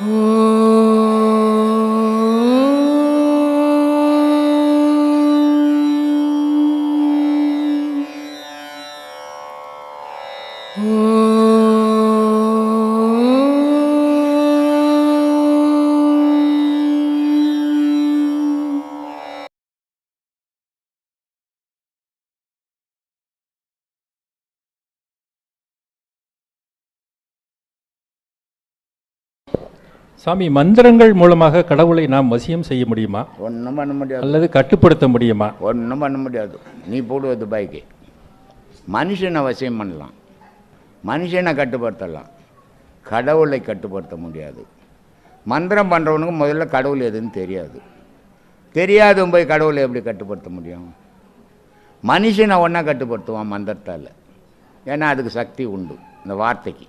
Oh. சாமி மந்திரங்கள் மூலமாக கடவுளை நாம் வசியம் செய்ய முடியுமா? ஒன்றும் பண்ண முடியாது. அல்லது கட்டுப்படுத்த முடியுமா? ஒன்றும் பண்ண முடியாது. நீ போடுவ துபாய்க்கு மனுஷனை வசியம் பண்ணலாம். மனுஷனை கட்டுப்படுத்தலாம். கடவுளை கட்டுப்படுத்த முடியாது. மந்திரம் பண்ணுறவனுக்கு முதல்ல கடவுள் எதுன்னு தெரியாது. தெரியாதவன் போய் கடவுளை எப்படி கட்டுப்படுத்த முடியும்? மனுஷனை ஒன்றா கட்டுப்படுத்துவான் மந்திரத்தால். ஏன்னா அதுக்கு சக்தி உண்டு. இந்த வார்த்தைக்கு.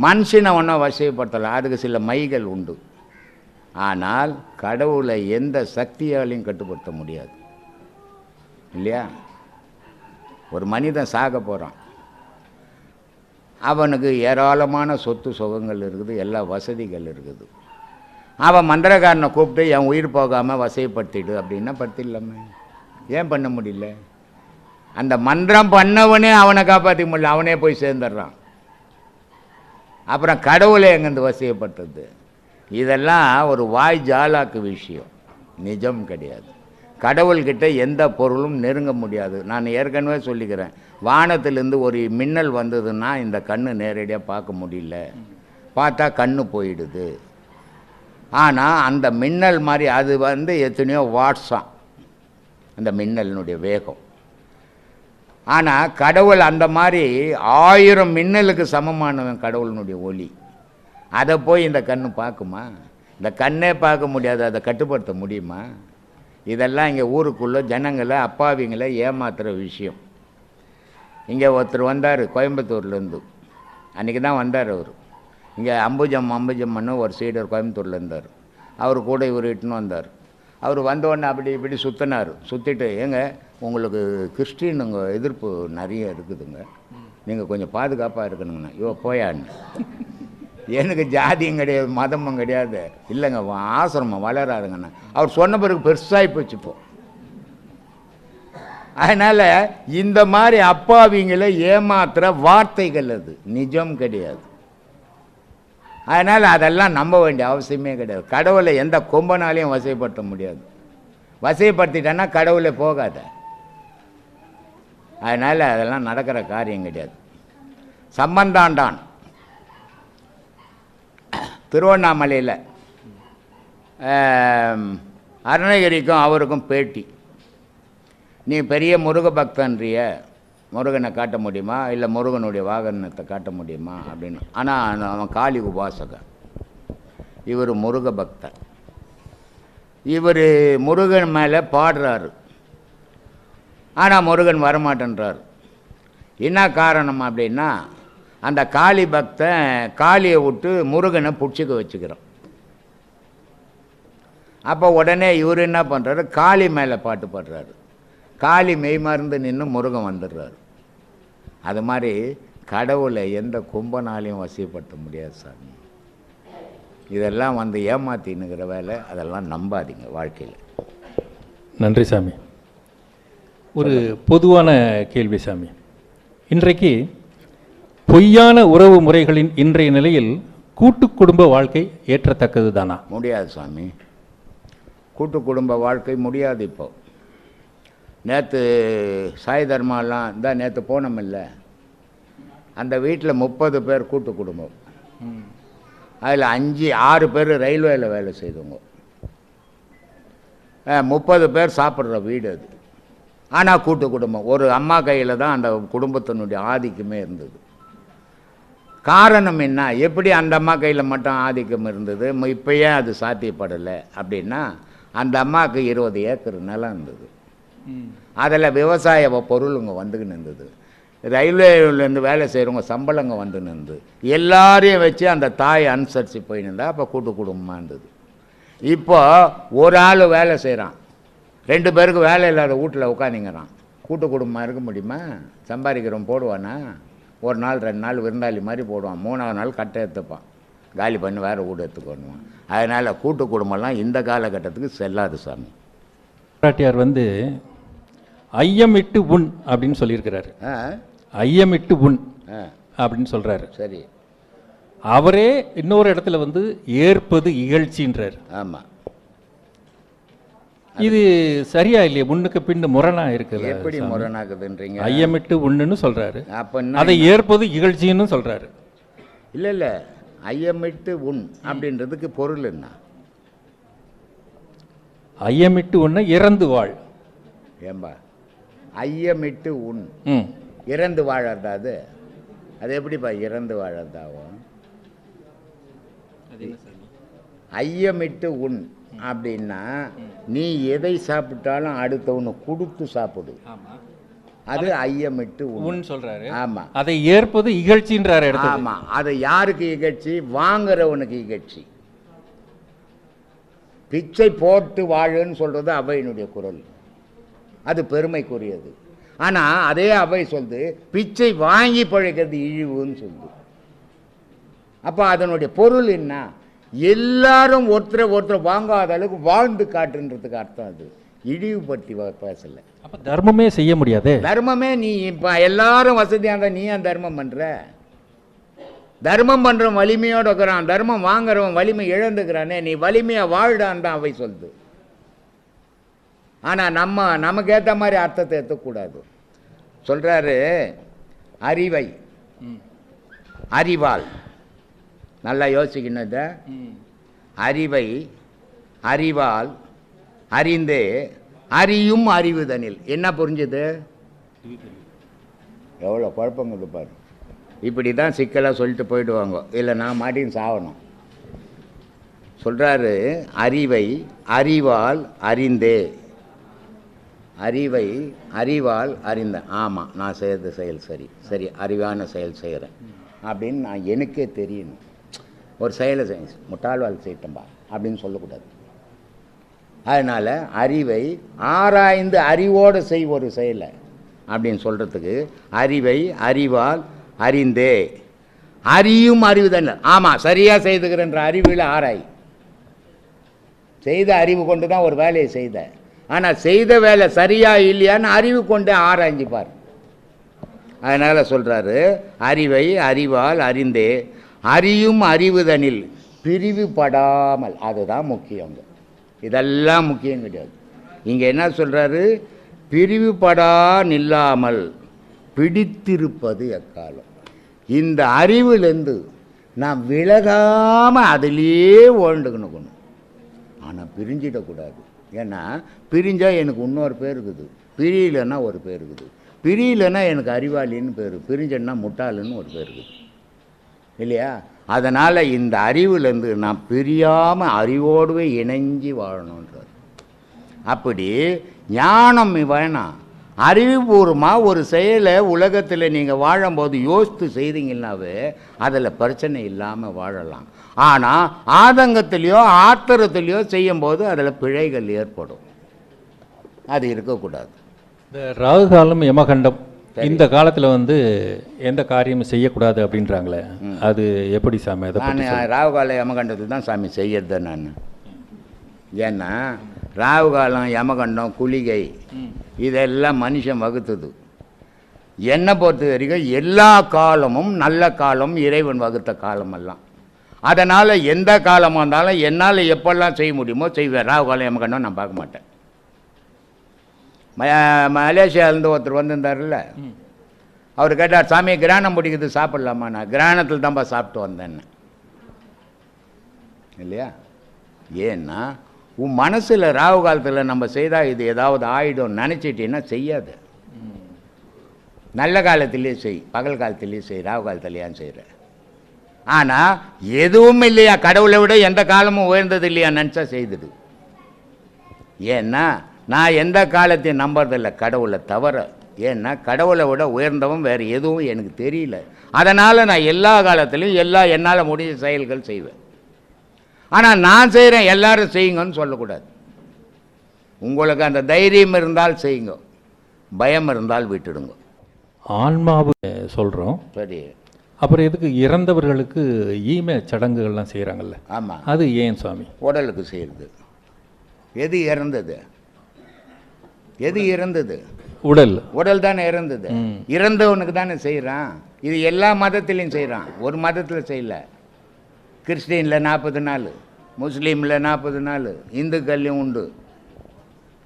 மனுஷனை ஒன்றா வசதிப்படுத்தலாம் அதுக்கு சில மைகள் உண்டு. ஆனால் கடவுளை எந்த சக்தியாலையும் கட்டுப்படுத்த முடியாது. இல்லையா? ஒரு மனிதன் சாக போகிறான் அவனுக்கு ஏராளமான சொத்து சுகங்கள் இருக்குது எல்லா வசதிகள் இருக்குது. அவன் மந்திரக்காரனை கூப்பிட்டு என் உயிர் போகாமல் வசதிப்படுத்திடு அப்படின்னா படுத்திடலாமே ஏன் பண்ண முடியல? அந்த மந்திரம் பண்ணவனே அவனை காப்பாற்றிக்க முடியல. அவனே போய் சேர்ந்துடுறான். அப்புறம் கடவுளை எங்கேருந்து வசியப்பட்டது? இதெல்லாம் ஒரு வாய் ஜாலாக்கு விஷயம். நிஜம் கிடையாது. கடவுள்கிட்ட எந்த பொருளும் நெருங்க முடியாது. நான் ஏற்கனவே சொல்லிக்கிறேன். வானத்திலேருந்து ஒரு மின்னல் வந்ததுன்னா இந்த கண்ணு நேரடியாக பார்க்க முடியல. பார்த்தா கண்ணு போயிடுது. ஆனால் அந்த மின்னல் மாதிரி அது வந்து எத்தனையோ வாட்ஸாம். அந்த மின்னலினுடைய வேகம். ஆனால் கடவுள் அந்த மாதிரி ஆயிரம் மின்னலுக்கு சமமானவன் கடவுளினுடைய ஒளி. அதை போய் இந்த கண்ணு பார்க்குமா? இந்த கண்ணே பார்க்க முடியாது அதை கட்டுப்படுத்த முடியுமா? இதெல்லாம் இங்கே ஊருக்குள்ளே ஜனங்களை அப்பாவிங்களை ஏமாத்துகிற விஷயம். இங்கே ஒருத்தர் வந்தார் கோயம்புத்தூர்லேருந்து அன்றைக்கி தான் வந்தார் அவர். இங்கே அம்புஜம் அம்புஜம்மன்னு ஒரு சீடர் கோயம்புத்தூரில் இருந்தார். அவர் கூட இவர் இட்டுன்னு வந்தார். அவர் வந்தோடனே அப்படி இப்படி சுற்றினார் சுற்றிட்டு ஏங்க உங்களுக்கு கிறிஸ்டினுங்க எதிர்ப்பு நிறைய இருக்குதுங்க. நீங்கள் கொஞ்சம் பாதுகாப்பாக இருக்கணுங்கண்ணா. ஐயோ போயான்னு. எனக்கு ஜாதியும் கிடையாது மதமும் கிடையாது. இல்லைங்க ஆசிரமம் வளராதுங்கண்ணா. அவர் சொன்ன பிறகு பெருசாகி போச்சு இப்போ. அதனால் இந்த மாதிரி அப்பாவிங்களை ஏமாத்துகிற வார்த்தைகள் அது. நிஜம் கிடையாது. அதனால் அதெல்லாம் நம்ப வேண்டிய அவசியமே கிடையாது. கடவுளை எந்த கொம்பனாலையும் வசைப்படுத்த முடியாது. வசைப்படுத்திட்டேன்னா கடவுளே போகாத. அதனால் அதெல்லாம் நடக்கிற காரியம் கிடையாது. சம்பந்தாண்டான். திருவண்ணாமலையில் அருணகிரிக்கும் அவருக்கும் பேட்டி. நீ பெரிய முருக பக்தன்றிய முருகனை காட்ட முடியுமா? இல்லை முருகனுடைய வாகனத்தை காட்ட முடியுமா? அப்படின்னு. ஆனால் அவன் காளி உபாசகன் இவர் முருக பக்தர். இவர் முருகன் மேலே பாடுறாரு. ஆனால் முருகன் வரமாட்டேன்றார். என்ன காரணம் அப்படின்னா அந்த காளி பக்தன் காளியை விட்டு முருகனை பிடிச்சிக்க வச்சுக்கிறான். அப்போ உடனே இவர் என்ன பண்ணுறாரு காளி மேலே பாட்டு பாடுறாரு. காளி மெய் நின்று முருகன் வந்துடுறாரு. அது மாதிரி கடவுளை எந்த கும்பனாலையும் வசியப்படுத்த முடியாது சாமி. இதெல்லாம் வந்து ஏமாத்தின்னுக்கிற வேலை அதெல்லாம் நம்பாதீங்க வாழ்க்கையில். நன்றி சாமி. ஒரு பொதுவான கேள்வி சாமி. இன்றைக்கு பொய்யான உறவு முறைகளின் இன்றைய நிலையில் கூட்டு குடும்ப வாழ்க்கை ஏற்றத்தக்கது தானா முடியாது சாமி. கூட்டு குடும்ப வாழ்க்கை முடியாது இப்போ. நேற்று சாய் தர்மாலாம் தான் நேற்று போனோமில்ல. அந்த வீட்டில் முப்பது பேர் கூட்டு குடும்பம். அதில் அஞ்சு ஆறு பேர் ரயில்வேயில் வேலை செய்தவங்க. முப்பது பேர் சாப்பிட்ற வீடு அது. ஆனால் கூட்டு குடும்பம். ஒரு அம்மா கையில் தான் அந்த குடும்பத்தினுடைய ஆதிக்கமே இருந்தது. காரணம் என்ன? எப்படி அந்த அம்மா கையில் மட்டும் ஆதிக்கம் இருந்தது? இப்ப ஏன் அது சாத்தியப்படலை? அப்படின்னா அந்த அம்மாவுக்கு இருபது ஏக்கர் நிலம் இருந்தது. அதில் விவசாய பொருளுங்க வந்துக்கின்னு இருந்தது. ரயில்வேலேருந்து வேலை செய்கிறவங்க சம்பளங்க வந்து நின்று எல்லாரையும் வச்சு அந்த தாயை அனுசரித்து போயின்னு இருந்தா அப்போ கூட்டு குடும்பமாக இருந்தது. இப்போ ஒரு ஆள் வேலை செய்கிறான் ரெண்டு பேருக்கு வேலை இல்லாத வீட்டில் உட்காந்துங்கிறான் கூட்டு குடும்பமாக இருக்க முடியுமா? சம்பாதிக்கிறவன் போடுவானா? ஒரு நாள் ரெண்டு நாள் விருந்தாளி மாதிரி போடுவான். மூணாவது நாள் கட்டை எடுத்துப்பான். காலி பண்ணி வேறு வீடு எடுத்துக்கணும் அதனால் கூட்டு குடும்பம்லாம் இந்த காலகட்டத்துக்கு செல்லாது சாமி. பிராட்டியார் வந்து ஐயமிட்டு உண் அப்படின்னு சொல்லியிருக்கிறாரு. ஐயமிட்டு உண் அப்படின்னு சொல்றாரு. சரி. அவரே இன்னொரு இடத்துல வந்து ஏற்பது இகழ்ச்சின்றார். ஆமாம் இது சரியா இல்லையா? முன்னுக்கு பின்னு முரணா இருக்குது எப்படி முரணாக்குதுன்றீங்க ஐயமிட்டு உண்ணுன்னு சொல்றாரு. அப்போ அதை ஏற்பது இகழ்ச்சின்னு சொல்றாரு. இல்லை இல்லை. ஐயமிட்டு உண் அப்படின்றதுக்கு பொருள் என்ன? ஐயமிட்டு உண்ண இறந்து வாழ். ஏம்பா. ஐயமிட்டு உண். இறந்து வாழறதா அது? அது எப்படிப்பா இறந்து வாழறதாகும் ஐயமிட்டு உண். அப்படின்னா நீ எதை சாப்பிட்டாலும் அடுத்தவனு கொடுத்து சாப்பிடு. அது ஐயமிட்டு சொல்றாரு. ஆமா. அதை ஏற்பது இகழ்ச்சின்றாரு ஆமா. அது யாருக்கு இகழ்ச்சி? வாங்குறவனுக்கு இகழ்ச்சி. பிச்சை போட்டு வாழுன்னு சொல்றது அவையினுடைய குரல். அது பெருமைக்குரியது. ஆனா அதே அவை சொல்லுது பிச்சை வாங்கி பழைக்கிறது இழிவுன்னு சொல்லுது அப்ப அதனுடைய பொருள் என்ன? எல்லாரும் ஒருத்தரை ஒருத்தர் வாங்காத அளவுக்கு வாழ்ந்து காட்டுன்றதுக்கு அர்த்தம் அது. இழிவுபடுத்தி பேசல. அப்ப தர்மமே செய்ய முடியாதே? தர்மமே நீ இப்போ எல்லாரும் வசதியாக இருந்தால் நீ ஏன் தர்மம் பண்ணுற தர்மம் பண்ணுறவன் வலிமையோடு இருக்கிறான். தர்மம் வாங்குறவன் வலிமை இழந்துக்கிறானே. நீ வலிமையாக வாழ்டான் தான் அவை சொல்லுது. ஆனால் நம்ம நமக்கு ஏற்ற மாதிரி அர்த்தத்தை எடுத்துக்கூடாது சொல்கிறாரு அறிவை. அறிவாள் நல்லா யோசிக்கணும் இதை அறிவை அறிவால் அறிந்தே அறியும் அறிவுதனில். என்ன புரிஞ்சுது? எவ்வளோ குழப்பங்குது பாரு. இப்படி தான் சிக்கலாக சொல்லிட்டு போயிடுவாங்க. இல்லை நான் மாட்டின்னு சாவணும். சொல்கிறாரு அறிவை அறிவால் அறிந்தே. அறிவை அறிவால் அறிந்த ஆமாம் நான் செய்கிறது செயல் சரி. சரி அறிவான செயல் செய்கிறேன் அப்படின்னு நான் எனக்கே தெரியணும். ஒரு செயலை செய்ய முட்டாள்வாள் செய்யட்டும்பா அப்படின்னு சொல்லக்கூடாது. அதனால் அறிவை ஆராய்ந்து அறிவோடு செய் ஒரு செயலை அப்படின்னு சொல்கிறதுக்கு அறிவை அறிவால் அறிந்தே. அறியும் அறிவு தானே. ஆமாம் சரியாக செய்துக்கிறன்ற அறிவில் ஆராய். செய்த அறிவு கொண்டு தான் ஒரு வேலையை செய்த. ஆனால் செய்த வேலை சரியா இல்லையான்னு அறிவு கொண்டு ஆராய்ஞ்சிப்பார் அதனால் சொல்கிறாரு அறிவை அறிவால் அறிந்தே. அறியும் அறிவுதனில் பிரிவுபடாமல். அதுதான் முக்கியங்க இதெல்லாம் முக்கியம் கிடையாது. இங்கே என்ன சொல்கிறாரு பிரிவுபடா நில்லாமல் பிடித்திருப்பது எக்காலம்? இந்த அறிவிலேருந்து நான் விலகாமல் அதிலேயே ஓண்டுக்கணுக்கணும் ஆனால் பிரிஞ்சிடக்கூடாது ஏன்னா பிரிஞ்சால் எனக்கு இன்னொரு பேர் இருக்குது. பிரியலைன்னா ஒரு பேர் இருக்குது. பிரியலைன்னா எனக்கு அறிவாளின்னு பேர். பிரிஞ்சன்னா முட்டாளுன்னு ஒரு பேர் இருக்குது. இல்லையா? அதனால் இந்த அறிவுலேருந்து நான் பிரியாமல் அறிவோடுவே இணைஞ்சு வாழணுன்றார். அப்படி ஞானம் வேணாம் அறிவுபூர்வமாக ஒரு செயலை உலகத்தில் நீங்கள் வாழும்போது யோசித்து செய்தீங்கன்னாவே அதில் பிரச்சனை இல்லாமல் வாழலாம். ஆனால் ஆதங்கத்திலையோ ஆத்திரத்திலையோ செய்யும்போது அதில் பிழைகள் ஏற்படும். அது இருக்கக்கூடாது. இந்த ராகு காலம் யமகண்டம். இந்த காலத்துல வந்து எந்த காரியமும் செய்யக்கூடாது அப்படின்றாங்களே. அது எப்படி சாமி? அதை நான் ராகுகால யமகண்டத்தில் தான் சாமி செய்யறது நான். ஏன்னா ராகுகாலம் யமகண்டம் குளிகை இதெல்லாம் மனுஷன் வகுத்தது. என்னை பொறுத்த வரைக்கும் எல்லா காலமும் நல்ல காலம் இறைவன் வகுத்த காலமெல்லாம். அதனால் எந்த காலமாக இருந்தாலும் என்னால் எப்பெல்லாம் செய்ய முடியுமோ செய்வேன். ராகுகாலம் யமகண்டம் நான் பார்க்க மாட்டேன். மலேசியாவிலேருந்து ஒருத்தர் வந்திருந்தார்ல. அவர் கேட்டார் சாமி கிராணம் பிடிக்குது சாப்பிட்லாமா? நான் கிராணத்தில் தான்ப்பா சாப்பிட்டு வந்தேன்னு. இல்லையா? ஏன்னா உன் மனசில் ராகு காலத்தில் நம்ம செய்தால் இது ஏதாவது ஆயிடும் நினச்சிட்டீங்கன்னா செய்யாது. நல்ல காலத்திலே செய் பகல் காலத்திலே செய் ராகு காலத்தில் ஏன் செய்கிற ஆனால் எதுவும் இல்லையா? கடவுளை விட எந்த காலமும் உயர்ந்தது இல்லையா? நினச்சா செய்துடு ஏன்னா நான் எந்த காலத்தையும் நம்புறதில்ல. கடவுளை தவிர. ஏன்னா கடவுளை விட உயர்ந்தவன் வேறு எதுவும் எனக்கு தெரியல. அதனால் நான் எல்லா காலத்துலேயும் எல்லா என்னால் முடிஞ்ச செயல்கள் செய்வேன். ஆனால் நான் செய்கிறேன் எல்லாரும் செய்யுங்கன்னு சொல்லக்கூடாது. உங்களுக்கு அந்த தைரியம் இருந்தால் செய்யுங்க. பயம் இருந்தால் விட்டுடுங்க. ஆன்மாவு சொல்றோம். சரி. அப்புறம் எதுக்கு இறந்தவர்களுக்கு ஈம சடங்குகள்லாம் செய்கிறாங்கல்ல ஆமாம் அது ஏன் சுவாமி? உடலுக்கு செய்கிறது எது இறந்தது? எது இறந்தது? உடல். உடல் தானே இறந்தது. இறந்தவனுக்கு தானே செய்கிறான் இது எல்லா மதத்திலையும் செய்கிறான் ஒரு மதத்தில் செய்யல. கிறிஸ்டினில் நாற்பது நாள் முஸ்லீமில் நாற்பது நாள் இந்துக்கள்லையும் உண்டு.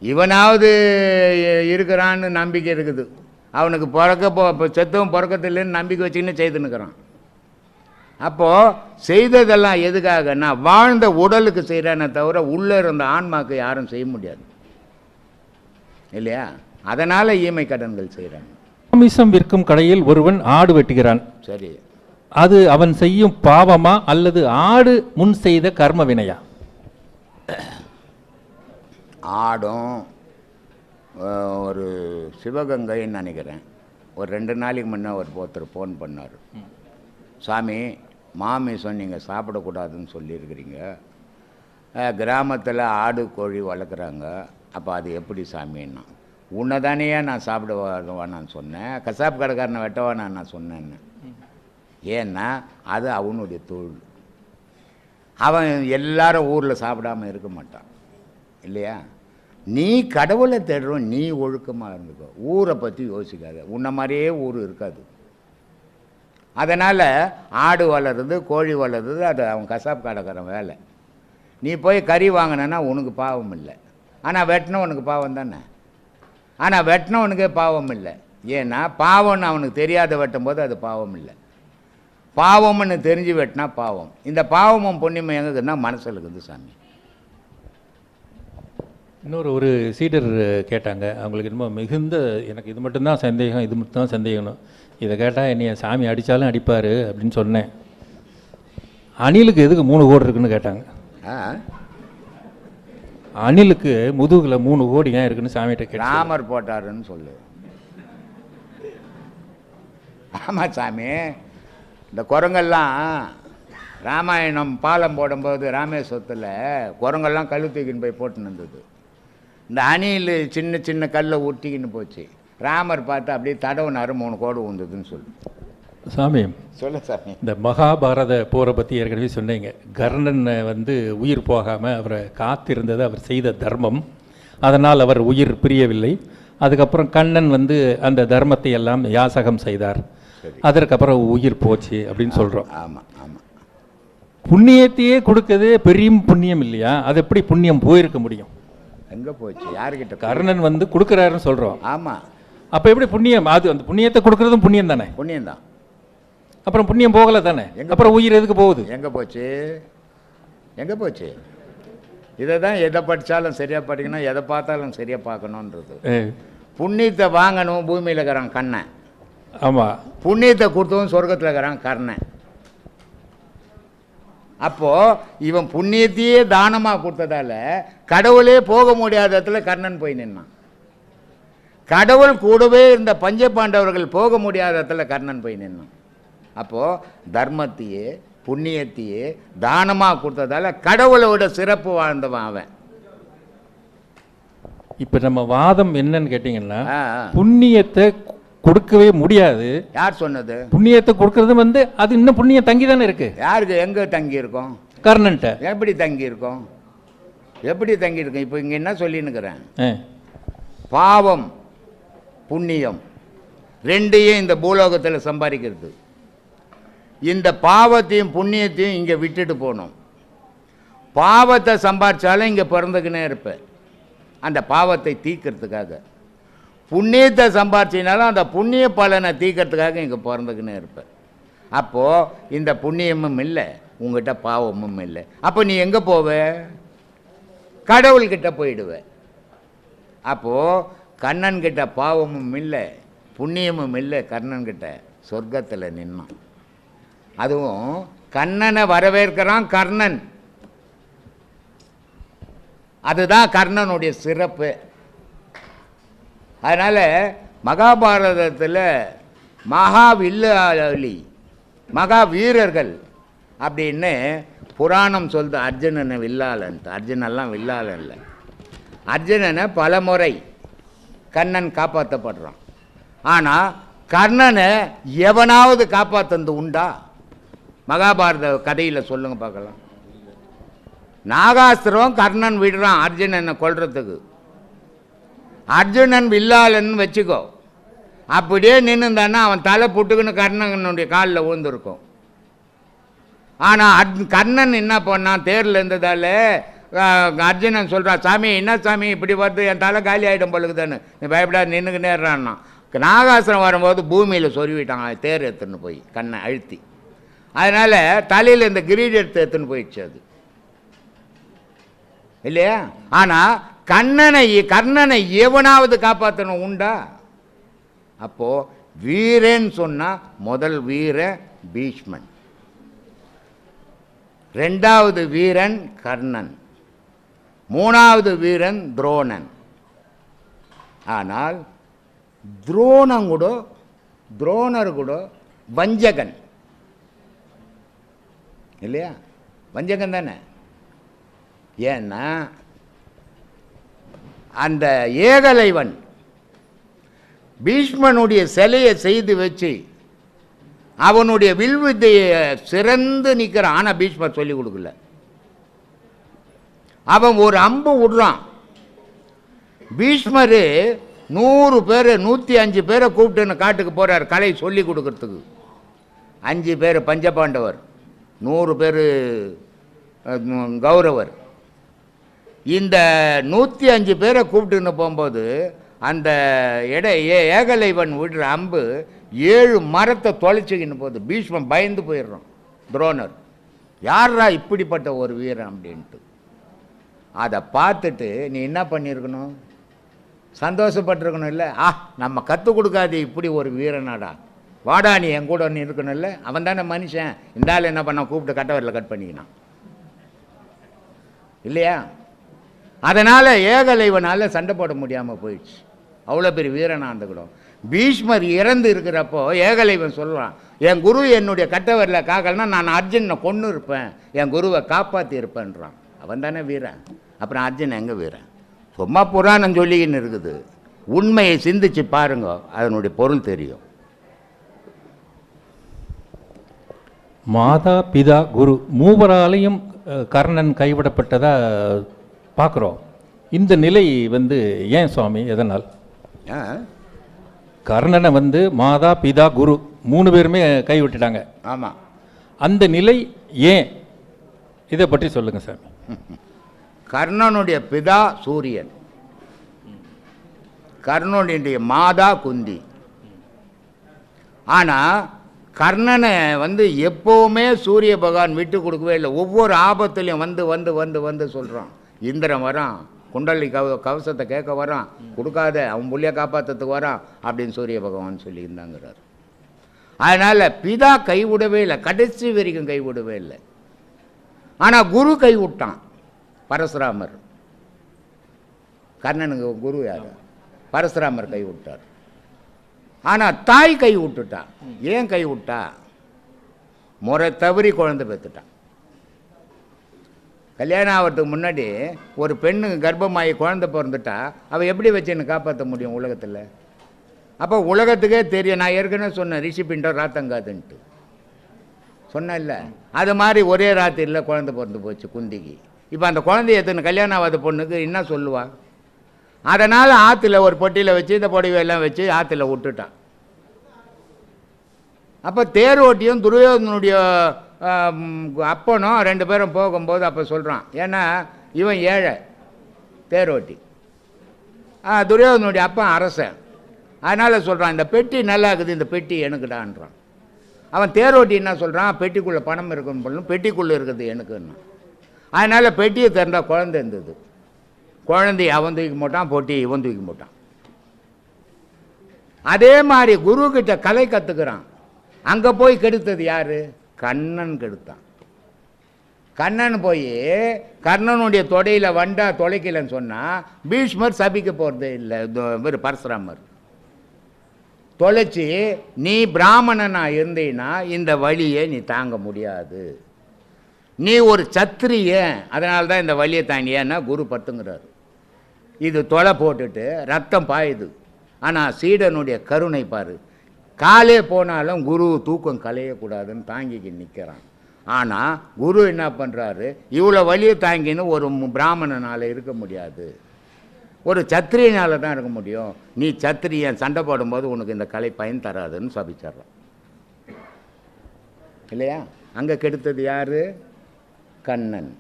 இவனாவது இருக்கிறான்னு நம்பிக்கை இருக்குது. அவனுக்கு பிறக்க போ இப்போ செத்தவன் பிறக்கத்தில்லைன்னு நம்பிக்கை வச்சுக்கின்னு செய்துன்னுக்குறான் அப்போது செய்ததெல்லாம் எதுக்காகன்னா வாழ்ந்த உடலுக்கு செய்கிறானே தவிர உள்ளே இருந்த ஆன்மாக்கு யாரும் செய்ய முடியாது. இல்லையா? அதனால் ஈமை கடன்கள் செய்கிறாங்க மாமிசம் விற்கும் கடையில் ஒருவன் ஆடு வெட்டுகிறான். சரி. அது அவன் செய்யும் பாவமா அல்லது ஆடு முன் செய்த கர்ம வினையா? ஆடும் அஹ், ஒரு சிவகங்கைன்னு நினைக்கிறேன். ஒரு ரெண்டு நாளைக்கு முன்னே ஒரு ஒருத்தர் ஃபோன் பண்ணார். சாமி மாமிசம் நீங்கள் சாப்பிடக்கூடாதுன்னு சொல்லியிருக்கிறீங்க. கிராமத்தில் ஆடு கோழி வளர்க்குறாங்க. அப்போ அது எப்படி சாமின்னா உன்னை தானேயே நான் சாப்பிட நான் சொன்னேன். கசாப்பு கடைக்காரனை வெட்டவா நான் நான் சொன்னேன்னு. ஏன்னா அது அவனுடைய தொழில். அவன் எல்லாரும் ஊரில் சாப்பிடாம இருக்க மாட்டான். இல்லையா? நீ கடவுளை தேடுறோம் நீ ஒழுக்கமாக இருந்துக்கோ. ஊரை பற்றி யோசிக்காத. உன்ன மாதிரியே ஊர் இருக்காது. அதனால் ஆடு வளருது கோழி வளருது அது அவன் கசாப் கடைக்காரன் வேலை. நீ போய் கறி வாங்கினேன்னா உனக்கு பாவம் இல்லை. ஆனால் வெட்டினவனுக்கு பாவம் தானே? ஆனால் வெட்டினவனுக்கே பாவம் இல்லை. ஏன்னா பாவம்னு அவனுக்கு தெரியாத வெட்டும் போது அது பாவம் இல்லை. பாவம்னு தெரிஞ்சு வெட்டினா பாவம். இந்த பாவமும் புண்ணியமும் எங்கே இருக்குதுன்னா மனசில் இருக்குது சாமி. இன்னொரு ஒரு சீடர் கேட்டாங்க. அவங்களுக்கு என்னமோ மிகுந்த எனக்கு இது மட்டும்தான் சந்தேகம் இது மட்டும்தான் சந்தேகம்னு. இதை கேட்டால் என்னைய சாமி அடித்தாலும் அடிப்பார் அப்படின்னு சொன்னேன். அணிலுக்கு எதுக்கு மூணு கோடு இருக்குன்னு கேட்டாங்க. ஆ? அணிலுக்கு முதுகில் மூணு கோடி ஏன் இருக்குன்னு சாமிகிட்ட கேட்டேன் ராமர் போட்டாருன்னு சொல்லு. ஆமாம் சாமி. இந்த குரங்கெல்லாம் ராமாயணம் பாலம் போடும்போது ராமேஸ்வரத்தில் குரங்கெல்லாம் கல் தூக்கின்னு போய் போட்டுன்னு இருந்தது. இந்த அணியில் சின்ன சின்ன கல்லை ஒட்டிக்கின்னு போச்சு. ராமர் பார்த்து அப்படியே தடவுனாரு மூணு கோடு உந்ததுன்னு சொல்லு. சாமி சொல்லு சாமி. இந்த மகாபாரத போரை பற்றி ஏற்கனவே சொன்னீங்க. கர்ணன் வந்து உயிர் போகாமல் அவரை காத்திருந்தது அவர் செய்த தர்மம். அதனால் அவர் உயிர் பிரியவில்லை. அதுக்கப்புறம் கண்ணன் வந்து அந்த தர்மத்தை எல்லாம் யாசகம் செய்தார். அதற்கப்புறம் உயிர் போச்சு அப்படின்னு சொல்கிறோம் ஆமாம் ஆமாம் புண்ணியத்தையே கொடுக்கறதே பெரிய புண்ணியம் இல்லையா? அது எப்படி புண்ணியம் போயிருக்க முடியும்? எங்கே போச்சு? யாருக்கிட்ட கர்ணன் வந்து கொடுக்குறாருன்னு சொல்கிறோம் ஆமாம் அப்போ எப்படி புண்ணியம்? அது அந்த புண்ணியத்தை கொடுக்கறதும் புண்ணியம் தானே? புண்ணியம்தான். அப்புறம் புண்ணியம் போகலை தானே? அப்புறம் உயிர் எதுக்கு போகுது? எங்கே போச்சு? எங்கே போச்சு? இதை தான் எதை படித்தாலும் சரியாக படிக்கணும் எதை பார்த்தாலும் சரியாக பார்க்கணுன்றது புண்ணியத்தை வாங்கணும் பூமியில் இருக்கிறான் கண்ணன் ஆமாம் புண்ணியத்தை கொடுத்தவன் சொர்க்கத்தில் இருக்கிறான் கர்ணன். அப்போது இவன் புண்ணியத்தையே தானமாக கொடுத்ததால கடவுளே போக முடியாத இடத்துல கர்ணன் போய் நின்னான். கடவுள் கூடவே இருந்த பஞ்சபாண்டவர்கள் போக முடியாத இடத்துல கர்ணன் போய் நின்னான். அப்போது தர்மத்தையே புண்ணியத்தையே தானமாக கொடுத்ததால கடவுளோட சிறப்பு வாழ்ந்தவன் அவன். இப்போ நம்ம வாதம் என்னன்னு கேட்டிங்கன்னா. புண்ணியத்தை கொடுக்கவே முடியாது. யார் சொன்னது? புண்ணியத்தை கொடுக்கறது வந்து அது இன்னும் புண்ணியம் தங்கி தானே இருக்கு. யாருக்கு? எங்கே தங்கி இருக்கோம் கர்ணன்ட்ட. எப்படி தங்கி இருக்கோம் எப்படி தங்கி இருக்கோம் இப்போ இங்கே என்ன சொல்லின்னுக்கிறேன்? ஆ. பாவம் புண்ணியம் ரெண்டையும் இந்த பூலோகத்தில் சம்பாதிக்கிறது. இந்த பாவத்தையும் புண்ணியத்தையும் இங்கே விட்டுட்டு போகணும். பாவத்தை சம்பாதிச்சாலும் இங்கே பிறந்துக்கினே இருப்பேன். அந்த பாவத்தை தீக்கிறதுக்காக புண்ணியத்தை சம்பாரிச்சினாலும் அந்த புண்ணிய பலனை தீக்கிறதுக்காக இங்கே பிறந்துக்கினே இருப்பேன். அப்போது இந்த புண்ணியமும் இல்லை உங்ககிட்ட பாவமும் இல்லை. அப்போ நீ எங்கே போவ? கடவுள்கிட்ட போயிடுவ. அப்போது கண்ணன்கிட்ட பாவமும் இல்லை புண்ணியமும் இல்லை கர்ணன்கிட்ட சொர்க்கத்தில் நின்னான் அதுவும் கண்ணனை வரவேற்கிறான் கர்ணன். அதுதான் கர்ணனுடைய சிறப்பு. அதனால் மகாபாரதத்தில் மகா வில்லாளி மகா வீரர்கள் அப்படின்னு புராணம் சொல்லுது அர்ஜுனனை வில்லாளன். அர்ஜுனெல்லாம் வில்லாளன் இல்லை. அர்ஜுனனை பல முறை கண்ணன் காப்பாற்றப்படுறான் ஆனால் கர்ணனை எவனாவது காப்பாற்றுந்து உண்டா? மகாபாரத கதையில் சொல்லுங்கள் பார்க்கலாம். நாகாஸ்திரம் கர்ணன் விடுறான் அர்ஜுனனை கொள்றதுக்கு அர்ஜுனன் வில்லாளன்னு வச்சுக்கோ. அப்படியே நின்றுந்தானா அவன் தலை புட்டுக்குன்னு கர்ணனுடைய காலில் விழுந்திருக்கும். ஆனால் அர் கர்ணன் என்ன பண்ணான் தேரில் இருந்ததால் அர்ஜுனன் சொல்கிறான் சாமி என்ன சாமி இப்படி வருது? என் தலை காலி ஆகிடும் பொழுதுதானு நீ பயப்படாது நின்றுக்கு நேர்றான்னா நாகாசுரம் வரும்போது பூமியில் சொருவிட்டான் தேர் எடுத்துன்னு போய் கண்ணை அழுத்தி. அதனால் தலையில் இந்த கிரீடத்தை எடுத்துன்னு போயிடுச்சு அது. இல்லையா? ஆனால் கண்ணனை கர்ணனை எவனாவது காப்பாற்றணும் உண்டா? அப்போது வீரன் சொன்னால் முதல் வீரன் பீஷ்மன். ரெண்டாவது வீரன் கர்ணன். மூணாவது வீரன் துரோணன். ஆனால் துரோணம் கூட துரோணர் கூட வஞ்சகன். இல்லையா? வஞ்சகம் தானே? ஏன்னா அந்த ஏகலைவன் பீஷ்மனுடைய சிலையை செய்து வச்சு அவனுடைய வில்வித்தையை சிறந்து நிற்கிறான் ஆனால் பீஷ்மர் சொல்லிக் கொடுக்கல. அவன் ஒரு அம்பு விடுறான். பீஷ்மர் நூறு பேர் நூற்றி அஞ்சு பேரை கூப்பிட்டுன்னு காட்டுக்கு போகிறார் கலை சொல்லி கொடுக்கறதுக்கு. அஞ்சு பேர் பஞ்சபாண்டவர் நூறு பேர் கௌரவர். இந்த நூற்றி அஞ்சு பேரை கூப்பிட்டுன்னு போகும்போது அந்த எடை ஏ ஏகலைவன் விடுற அம்பு ஏழு மரத்தை தொலைச்சிக்கின்னு போகுது. பீஷ்மம் பயந்து போயிடுறோம் துரோணர் யாரா இப்படிப்பட்ட ஒரு வீரன்? அப்படின்ட்டு. அதை பார்த்துட்டு நீ என்ன பண்ணியிருக்கணும்? சந்தோஷப்பட்டிருக்கணும் இல்லை. ஆ நம்ம கற்றுக் கொடுக்காது இப்படி ஒரு வீரனாடா. வாடா நீ என் கூட ஒன்று இருக்கணும்ல? அவன் தானே மனுஷன். இந்த ஆள் என்ன பண்ண கூப்பிட்டு கட்டவரில் கட் பண்ணிக்கினான் இல்லையா? அதனால் ஏகலைவனால் சண்டை போட முடியாமல் போயிடுச்சு. அவ்வளோ பெரிய வீரனாக இருந்துக்கிடும். பீஷ்மர் இறந்து இருக்கிறப்போ ஏகலைவன் சொல்கிறான் என் குரு என்னுடைய கட்டவரில் காக்கலன்னா நான் அர்ஜுனை கொண்டு இருப்பேன். என் குருவை காப்பாற்றி இருப்பேன்றான். அவன் தானே வீரன். அப்புறம் அர்ஜுன் எங்கே வீரன்? சும்மா புராணம் சொல்லிக்கின்னு இருக்குது. உண்மையை சிந்திச்சு பாருங்க. அதனுடைய பொருள் தெரியும். மாதா பிதா குரு மூவராலையும் கர்ணன் கைவிடப்பட்டதா பார்க்குறோம் இந்த நிலை வந்து ஏன் சுவாமி எதனால்? கர்ணனை வந்து மாதா பிதா குரு மூணு பேருமே கைவிட்டுட்டாங்க. ஆமாம் அந்த நிலை ஏன்? இதை பற்றி சொல்லுங்க சாமி கர்ணனுடைய பிதா சூரியன். கர்ணனுடைய மாதா குந்தி. ஆனால் கர்ணனை வந்து எப்போவுமே சூரிய பகவான் விட்டு கொடுக்கவே இல்லை. ஒவ்வொரு ஆபத்துலையும் வந்து வந்து வந்து வந்து சொல்கிறான் இந்திரன் வரான். குண்டலி கவ கவசத்தை கேட்க வரான். கொடுக்காத அவன் புள்ளிய காப்பாற்றுறதுக்கு வரான் அப்படின்னு சூரிய பகவான் சொல்லியிருந்தாங்கிறார். அதனால் பிதா கைவிடவே இல்லை. கடைசி வரைக்கும் கைவிடவே இல்லை. ஆனால் குரு கைவிட்டான் பரசுராமர். கர்ணனுக்கு குரு யார்? பரசுராமர் கை விட்டார். ஆனால் தாய் கை விட்டுட்டான் ஏன் கை விட்டா? முறை தவறி குழந்தை பெற்றுட்டான் கல்யாணம் ஆகிறதுக்கு முன்னாடி ஒரு பெண்ணுக்கு கர்ப்பமாகி குழந்தை பிறந்துட்டா அவள் எப்படி வச்சுன்னு காப்பாற்ற முடியும் உலகத்தில்? அப்போ உலகத்துக்கே தெரியும். நான் ஏற்கனவே சொன்னேன் ரிஷி பிண்டோ ராத்தங்காதுன்ட்டு. சொன்னேன்ல. அது மாதிரி ஒரே ராத்திரியில் குழந்தை பிறந்து போச்சு குந்திக்கு. இப்போ அந்த குழந்தைய எத்தனை கல்யாணம் ஆகாத பொண்ணுக்கு என்ன சொல்லுவாள் அதனால் ஆற்றுல ஒரு பொட்டியில் வச்சு இந்த புடவையெல்லாம் வச்சு ஆற்றுல விட்டுட்டான். அப்போ தேரோட்டியும் துரியோதனுடைய அப்பனும் ரெண்டு பேரும் போகும்போது அப்போ சொல்கிறான் ஏன்னா இவன் ஏழை தேரோட்டி. ஆ, துரியோதனுடைய அப்பன் அரசன். அதனால் சொல்கிறான் இந்த பெட்டி நல்லா இருக்குது இந்த பெட்டி எனக்குடான்றான். அவன் தேரோட்டி என்ன சொல்கிறான் பெட்டிக்குள்ளே பணம் இருக்குன்னு பண்ணணும் பெட்டிக்குள்ளே இருக்குது எனக்குன்னு. அதனால் பெட்டியை திறந்தால் குழந்தை இருந்தது. குழந்தை அவன் தூக்கி போட்டான் போட்டி இவன் தூக்கி போட்டான். அதே மாதிரி குரு கலை கற்றுக்கிறான் அங்கே போய் கெடுத்தது யார்? கண்ணன் கெடுத்தான். கண்ணன் போய் கர்ணனுடைய தொடையில் வண்டா தொலைக்கலன்னு சொன்னால் பீஷ்மர் சபிக்க போகிறது இல்லை இவர் பரசுராமர். தொலைச்சி நீ பிராமணனாக இருந்தீன்னா இந்த வழியை நீ தாங்க முடியாது. நீ ஒரு சத்திரியன் அதனால தான் இந்த வழியை தாங்கியன்னா குரு பத்துங்கிறார். இது தொலை போட்டுட்டு ரத்தம் பாயுது. ஆனால் சீடனுடைய கருணை பாரு. காலே போனாலும் குரு தூக்கம் கலையக்கூடாதுன்னு தாங்கிக்கு நிற்கிறான் ஆனால் குரு என்ன பண்ணுறாரு இவ்வளோ வலியை தாங்கின்னு ஒரு பிராமணனால் இருக்க முடியாது. ஒரு சத்திரியனால் தான் இருக்க முடியும். நீ சத்திரியன் சண்டை போடும்போது உனக்கு இந்த கலை பயன் தராதுன்னு சபிச்சிட்றான். இல்லையா? அங்கே கெடுத்தது யார்? கண்ணன்.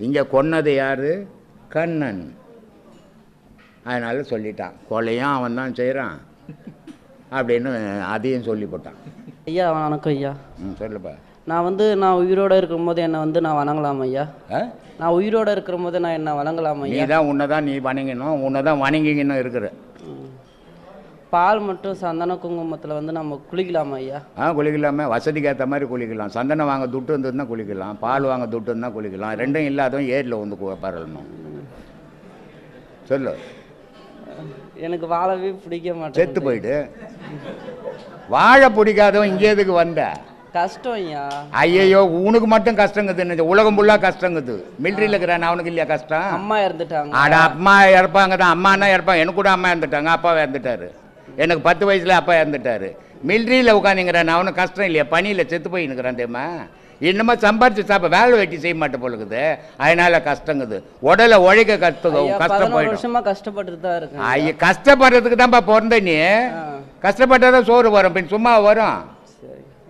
இங்கே கொன்னது யார்? கண்ணன். அதனால சொல்லிட்டான். கொலையும் அவன் தான் செய்கிறான் அப்படின்னு அதையும் சொல்லி போட்டான். ஐயா வணக்கம் ஐயா. ம் சொல்லுப்பா. நான் வந்து நான் உயிரோட இருக்கும்போது என்னை வந்து நான் வணங்கலாம் ஐயா. நான் உயிரோட இருக்கிற போது நான் என்ன வணங்கலாம் நீ ஐயா. தான் உன்னை தான் நீ வணங்கணும் உன்னை தான் வணங்கிக்கணும் இருக்கிற. பால் மற்றும் சந்தன குங்குமத்தில் வந்து நம்ம குளிக்கலாம் ஐயா. ஆ குளிக்கலாமே. வசதிக்கு ஏற்ற மாதிரி குளிக்கலாம். சந்தனம் வாங்க துட்டு இருந்ததுன்னா குளிக்கலாம். பால் வாங்க துட்டு இருந்தால் குளிக்கலாம். ரெண்டும் இல்லாதவன் ஏரியில் வந்து பரவணும் சொல்லு. எனக்கு வாழவே பிடிக்க செத்து மாட்டேன் போயிடு. வாழை பிடிக்காதவன் இங்கே எதுக்கு வந்த? கஷ்டம் ஐயா. ஐயையோ உனக்கு மட்டும் கஷ்டங்குது உலகம் ஃபுல்லாக கஷ்டங்குது. மிலிட்ரியில் இருக்கிறான் அவனுக்கு இல்லையா கஷ்டம்? அம்மா இறந்துட்டாங்க. அட அம்மா இறப்பாங்க தான். அம்மானா இறப்பாங்க? எனக்கு கூட அம்மா இறந்துட்டாங்க அப்பா இறந்துட்டாரு. எனக்கு பத்து வயசுல அப்பா இறந்துட்டாரு. மிலிட்ரியில் உட்காந்துங்கிறான் அவனுக்கு கஷ்டம் இல்லையா? பனியில் செத்து போய் நிற்கிறான் தெரியுமா? இன்னுமா சம்பாரிச்சு சாப்பிட வேலை வெட்டி செய்ய மாட்டே போலுக்குது அதனால கஷ்டங்குது. உடலை உழைக்க கஷ்டம் கஷ்டம் போயிடும் வருஷமா கஷ்டப்பட்டுட்டு தான் இருக்கேன். ஐய கஷ்டப்படுறதுக்கு தான்ப்பா பிறந்த நீ. கஷ்டப்பட்டாதான் சோறு வரும் பின் சும்மா வரும்.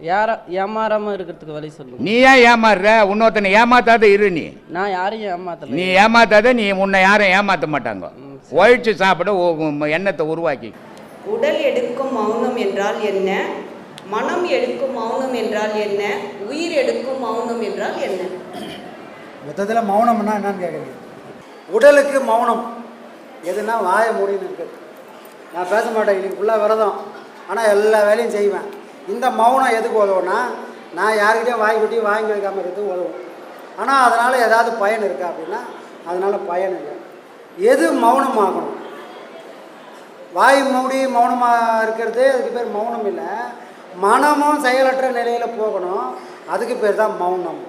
யாரா ஏமாறாம இருக்கிறதுக்கு வழி நீ ஏன் ஏமாறுற? இன்னொருத்தனை ஏமாத்தாத இரு நீ. நான் யாரையும் ஏமாத்தல. நீ ஏமாத்தாத நீ உன்னை யாரும் ஏமாத்த மாட்டாங்க. ஒழிச்சு சாப்பிட எண்ணத்தை உருவாக்கி. உடல் எடுக்கும் மௌனம் என்றால் என்ன? மனம் எடுக்கும் மௌனம் என்றால் என்ன? உயிர் எடுக்கும் மௌனம் என்றால் என்ன? மொத்தத்தில் மௌனம்னா என்னன்னு கேட்குறீங்க உடலுக்கு மௌனம். எதுனா வாயை மூடின்னு இருக்குது. நான் பேச மாட்டேன் இன்னைக்கு ஃபுல்லாக விரதம். ஆனால் எல்லா வேலையும் செய்வேன். இந்த மௌனம் எதுக்கு உதவும்னா நான் யாருக்கிட்டையும் வாங்கி கொட்டி வாங்கி வைக்காமல் இருக்கிறது உதவும். ஆனால் அதனால் ஏதாவது பயன் இருக்கா அப்படின்னா அதனால் பயன் இல்லை. எது மௌனமாகணும்? வாய் மூடி மௌனமாக இருக்கிறது அதுக்கு பேர் மௌனம் இல்லை. மனமும் செயலற்ற நிலையில் போகணும். அதுக்கு பேர் தான் மௌனம்.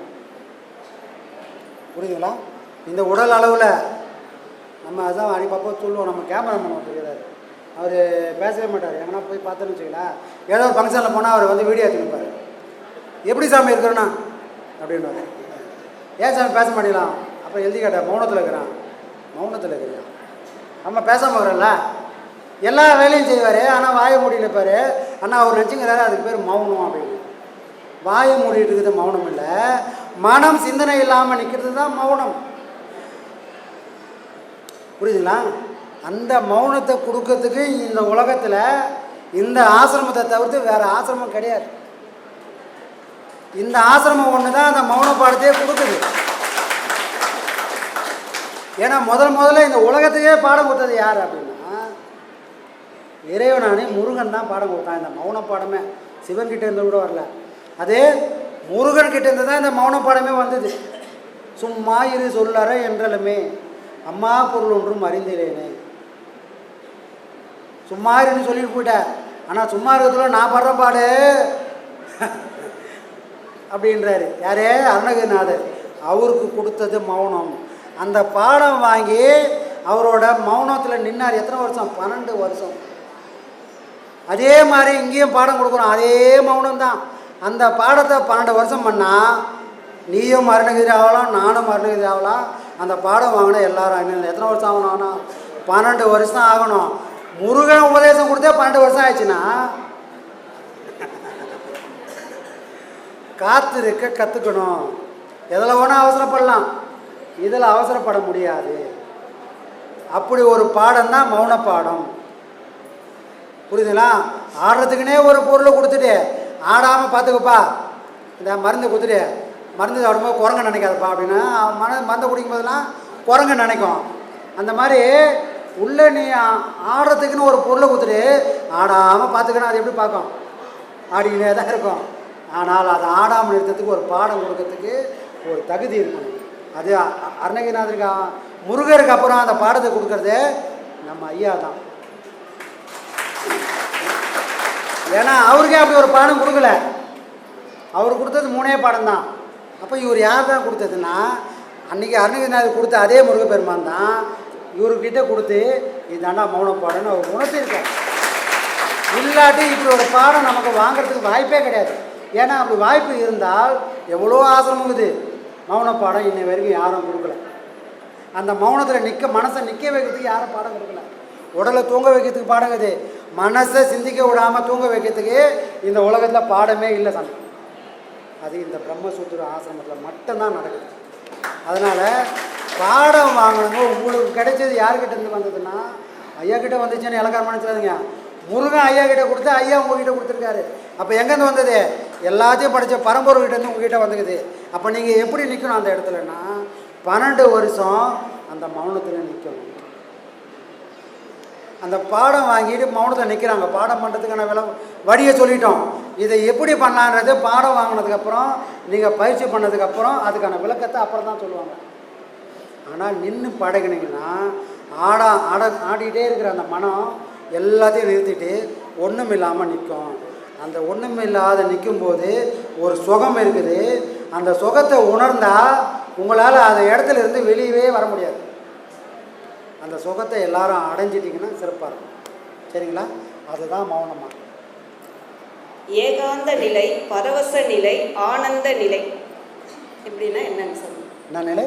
புரியுதுங்களா? இந்த உடல் அளவில் நம்ம அதான் அடிப்பாப்போ சொல்லுவோம் நம்ம கேமரா கேமராமேன் தெரியாது அவர் பேசவே மாட்டார். எங்கன்னா போய் பார்த்தோன்னு வச்சுக்கலாம் ஏதோ ஒரு ஃபங்க்ஷனில் போனால் அவர் வந்து வீடியோ எடுத்துருப்பார் எப்படி சாமி இருக்கிறோண்ணா அப்படின்வாரு ஏன் சாமி பேச மாட்டேங்கலாம் அப்போ எழுதி கேட்டேன் மௌனத்தில் இருக்கிறான். மௌனத்தில் இருக்கிறான். நம்ம பேசாமல் வரல எல்லா வேலையும் செய்வார். ஆனால் வாயை மூடியில் இருப்பார் ஆனால் அவர் நினச்சிங்கிறாரு அதுக்கு பேர் மௌனம் அப்படின்னு. வாயை மூடிட்டு இருக்கிறது மௌனம் இல்லை. மனம் சிந்தனை இல்லாமல் நிற்கிறது தான் மௌனம். புரியுதுங்களா? அந்த மௌனத்தை கொடுக்கறதுக்கு இந்த உலகத்தில் இந்த ஆசிரமத்தை தவிர்த்து வேறு ஆசிரமம் கிடையாது. இந்த ஆசிரமம் ஒன்று தான் அந்த மௌன பாடத்தையே கொடுக்குது. ஏன்னா முதல் முதல்ல இந்த உலகத்துக்கே பாடம் கொடுத்தது யார் அப்படின்னா? இறைவனானே முருகன் தான் பாடம் கொடுத்தான் இந்த மௌன பாடமே. சிவன்கிட்ட இருந்து கூட வரல. அதே முருகன்கிட்ட இருந்து தான் இந்த மௌன பாடமே வந்தது. சும்மா இரு சொல்லற என்றலுமே அம்மா பொருள் ஒன்றும் அறிந்திலேனே. சும்மா இருன்னு சொல்லிட்டு போயிட்டேன் ஆனால் சும்மா இருக்கிறதுல நான் படுற பாடு. அப்படின்றாரு. யாரே? அருணகிரிநாதர். அவருக்கு கொடுத்தது மௌனம். அந்த பாடம் வாங்கி அவரோட மௌனத்தில் நின்னார். எத்தனை வருஷம்? பன்னெண்டு வருஷம். அதே மாதிரி இங்கேயும் பாடம் கொடுக்குறோம். அதே மௌனம் தான் அந்த பாடத்தை பன்னெண்டு வருஷம் பண்ணால் நீயும் மருணகிரி ஆகலாம் நானும் அருணகிரி ஆகலாம். அந்த பாடம் வாங்கினா எல்லாரும் எத்தனை வருஷம் ஆகணும் ஆனால் பன்னெண்டு வருஷம் தான் ஆகணும். முருகன் உபதேசம் கொடுத்தே பன்னெண்டு வருஷம் ஆயிடுச்சுன்னா? காத்திருக்க கற்றுக்கணும் எதில் வேணால் அவசரப்படலாம். இதில் அவசரப்பட முடியாது. அப்படி ஒரு பாடம் தான் மௌன பாடம் புரியுதுங்களா? ஆடுறதுக்குனே ஒரு பொருளை கொடுத்துட்டு ஆடாமல் பார்த்துக்கப்பா. இந்த மருந்து கொடுத்துட்டு மருந்து சாப்பிடும்போது குரங்க நினைக்காதப்பா அப்படின்னா மன மருந்தை குடிக்கும் போதெல்லாம் குரங்க நினைக்கும். அந்த மாதிரி உள்ளே நீ ஆடுறதுக்குன்னு ஒரு பொருளை கொடுத்துட்டு ஆடாமல் பார்த்துக்கணும். அது எப்படி பார்க்கும்? ஆடிக்கினே தான் இருக்கும். ஆனால் அதை ஆடாமல் நிறுத்தத்துக்கு ஒரு பாடம் கொடுக்கறதுக்கு ஒரு தகுதி இருக்கணும். அது அருணகிரிநாதருக்கு முருகருக்கு அப்புறம் அந்த பாடத்தை கொடுக்கறது நம்ம ஐயா தான். ஏன்னா அவருக்கே அப்படி ஒரு பாடம் கொடுக்கல. அவர் கொடுத்தது மூணே பாடம் தான். அப்போ இவர் யார் தான் கொடுத்ததுன்னா அன்றைக்கி அருணகிரிநாதர் கொடுத்த அதே முருகப்பெருமான் தான். இவர்கிட்ட கொடுத்து இதாண்டா மௌன பாடம்னு அவர் உணர்த்திருக்கார். இல்லாட்டி இப்படி ஒரு பாடம் நமக்கு வாங்குறதுக்கு வாய்ப்பே கிடையாது. ஏன்னா அப்படி வாய்ப்பு இருந்தால் எவ்வளோ ஆசிரமம் இருக்குது மௌன பாடம் இன்னை வரைக்கும் யாரும் கொடுக்கல. அந்த மௌனத்தில் நிற்க மனசை நிற்க வைக்கிறதுக்கு யாரும் பாடம் கொடுக்கல. உடலை தூங்க வைக்கிறதுக்கு பாடம் இருக்குது மனசை சிந்திக்க விடாமல் தூங்க வைக்கிறதுக்கு இந்த உலகத்தில் பாடமே இல்லை சாமி. அது இந்த பிரம்மசூத்திர ஆசிரமத்தில் மட்டும்தான் நடக்குது. அதனால் பாடம் வாங்கணுங்க. உங்களுக்கு கிடைச்சது யார்கிட்ட இருந்து வந்ததுன்னா ஐயா கிட்ட வந்துச்சுன்னு இலக்கார மனசிலாதுங்க முருகன் ஐயா கிட்ட கொடுத்து ஐயா உங்ககிட்ட கொடுத்துருக்காரு. அப்போ எங்கேருந்து வந்தது? எல்லாத்தையும் படித்த பரம்பொருள்கிட்ட உங்ககிட்ட வந்துக்குது. அப்போ நீங்கள் எப்படி நிற்கணும் அந்த இடத்துலன்னா பன்னெண்டு வருஷம் அந்த மௌனத்தில் நிற்கணும் அந்த பாடம் வாங்கிட்டு மௌனத்தில் நிற்கிறாங்க பாடம் பண்ணுறதுக்கான வில வழியை சொல்லிட்டோம். இதை எப்படி பண்ணலான்றது பாடம் வாங்கினதுக்கப்புறம் நீங்கள் பயிற்சி பண்ணதுக்கப்புறம் அதுக்கான விளக்கத்தை அப்புறம் தான் சொல்லுவாங்க. ஆனால் நின்று பழகினீங்கன்னா ஆடா ஆட ஆடிக்கிட்டே இருக்கிற அந்த மனம் எல்லாத்தையும் நிறுத்திட்டு ஒன்றும் இல்லாமல் நிற்கும். அந்த ஒன்றும் இல்லாத நிற்கும்போது ஒரு சுகம் இருக்குது. அந்த சுகத்தை உணர்ந்தால் உங்களால் அந்த இடத்துல இருந்து வெளியவே வர முடியாது. அந்த சுகத்தை எல்லாரும் அடைஞ்சிட்டிங்கன்னா சிறப்பாக இருக்கும். சரிங்களா? அதுதான் மௌனமாக ஏகாந்த நிலை பரவச நிலை ஆனந்த நிலை. எப்படின்னா என்னன்னு சொல்லுங்க என்ன நிலை?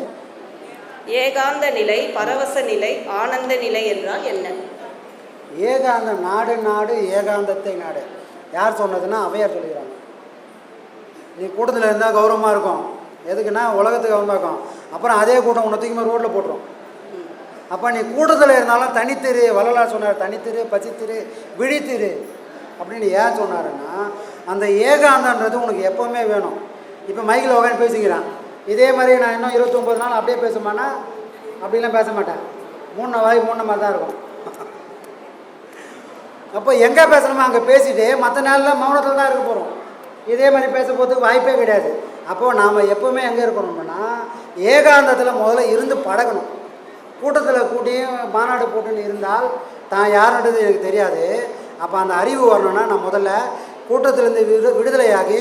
ஏகாந்த நிலை பரவச நிலை ஆனந்த நிலை என்றால் என்ன? ஏகாந்த நாடு நாடு ஏகாந்தத்தை நாடு. யார் சொன்னதுன்னா அவையார் சொல்லிக்கிறாங்க. நீ கூட்டத்தில் இருந்தால் கௌரவமாக இருக்கும். எதுக்குன்னா உலகத்துக்கு கௌரவமாக இருக்கும். அப்புறம் அதே கூட்டம் உன்னை தூக்கி ரோட்டில் போட்டுரும். அப்போ நீ கூட்டத்தில் இருந்தாலும் தனித்திரு வள்ளலார் சொன்னார் தனித்திரு பசித்திரு விழித்திரு. அப்படின்னு ஏன் சொன்னாருன்னா அந்த ஏகாந்தன்றது உனக்கு எப்போவுமே வேணும். இப்போ மைக்கில் உட்காந்து பேசிக்கிறான். இதே மாதிரி நான் இன்னும் இருபத்தொம்பது நாள் அப்படியே பேசுமானா அப்படிலாம் பேச மாட்டேன். மூணு வாய் மூணு மாதிரி தான் இருக்கும். அப்போ எங்கே பேசணுமோ அங்கே பேசிட்டு மற்ற நாளில் மௌனத்தில் தான் இருக்க போகிறோம் இதே மாதிரி பேச போகிறதுக்கு வாய்ப்பே கிடையாது. அப்போது நாம் எப்போவுமே எங்கே இருக்கணும்னா ஏகாந்தத்தில் முதல்ல இருந்து பழகணும் கூட்டத்தில் கூட்டி மாநாடு போட்டுன்னு இருந்தால் தான் யாருன்றது எனக்கு தெரியாது. அப்போ அந்த அறிவு வரணும்னா நான் முதல்ல கூட்டத்திலேருந்து விடு விடுதலையாகி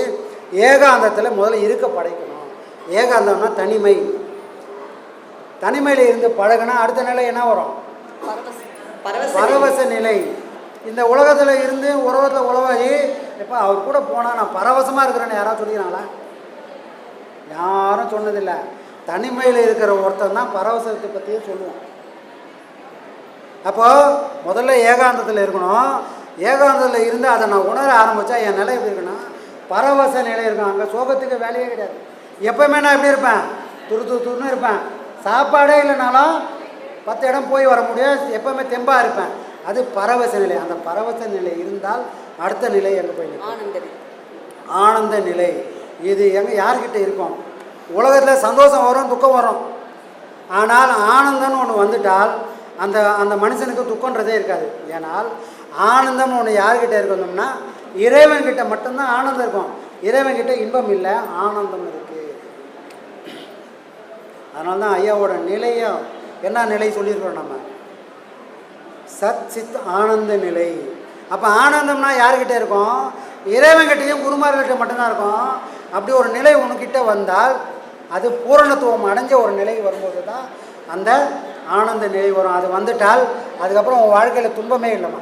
ஏகாந்தத்தில் முதல்ல இருக்க படைக்கணும். ஏகாந்தம்னா தனிமை. தனிமையில் இருந்து பழகினா அடுத்த நிலை என்ன வரும்? பரவச நிலை. இந்த உலகத்தில் இருந்து உலகத்தில் உலவாகி இப்போ அவர் கூட போனால் நான் பரவசமாக இருக்கிறேன்னு யாராவது சொல்லிக்கிறாங்களா? யாரும் சொன்னதில்லை. தனிமையில் இருக்கிற ஒருத்தன் தான் பரவசத்தை பற்றியே சொல்லுவோம் அப்போது முதல்ல ஏகாந்தத்தில் இருக்கணும். ஏகாந்தத்தில் இருந்து அதை நான் உணர ஆரம்பித்தா என் நிலை எப்படி இருக்குன்னா பரவச நிலை இருக்கும். அங்கே சோகத்துக்கு வேலையே கிடையாது. எப்போவுமே நான் எப்படி இருப்பேன்? துரு துரு துருன்னு இருப்பேன். சாப்பாடே இல்லைனாலும் பத்து இடம் போய் வர முடியும் எப்போவுமே தெம்பாக இருப்பேன். அது பரவச நிலை. அந்த பரவச நிலை இருந்தால் அடுத்த நிலை எங்கே போய் நிற்கும். ஆனந்த நிலை. ஆனந்த நிலை. இது எங்கே யார்கிட்ட இருக்கும்? உலகத்தில் சந்தோஷம் வரும் துக்கம் வரும். ஆனால் ஆனந்தம்னு ஒன்று வந்துட்டால் அந்த அந்த மனுஷனுக்கு துக்கன்றதே இருக்காது. ஏனால் ஆனந்தம்னு ஒன்று யார்கிட்ட இருக்கணும்னா இறைவன்கிட்ட மட்டும்தான் ஆனந்தம் இருக்கும். இறைவன்கிட்ட இன்பம் இல்லை ஆனந்தம் இருக்குது அதனால தான் ஐயாவோட நிலையும் என்ன நிலை சொல்லியிருக்கோம் நம்ம? சத் சித் ஆனந்த நிலை. அப்போ ஆனந்தம்னா யார்கிட்ட இருக்கும்? இறைவன்கிட்டையும் குருமார்கிட்ட மட்டும்தான் இருக்கும். அப்படி ஒரு நிலை உனக்கிட்ட வந்தால் அது பூரணத்துவம் அடைஞ்ச ஒரு நிலை வரும்போது தான் அந்த ஆனந்த நிலை வரும். அது வந்துட்டால் அதுக்கப்புறம் உன் வாழ்க்கையில் துன்பமே இல்லைம்மா.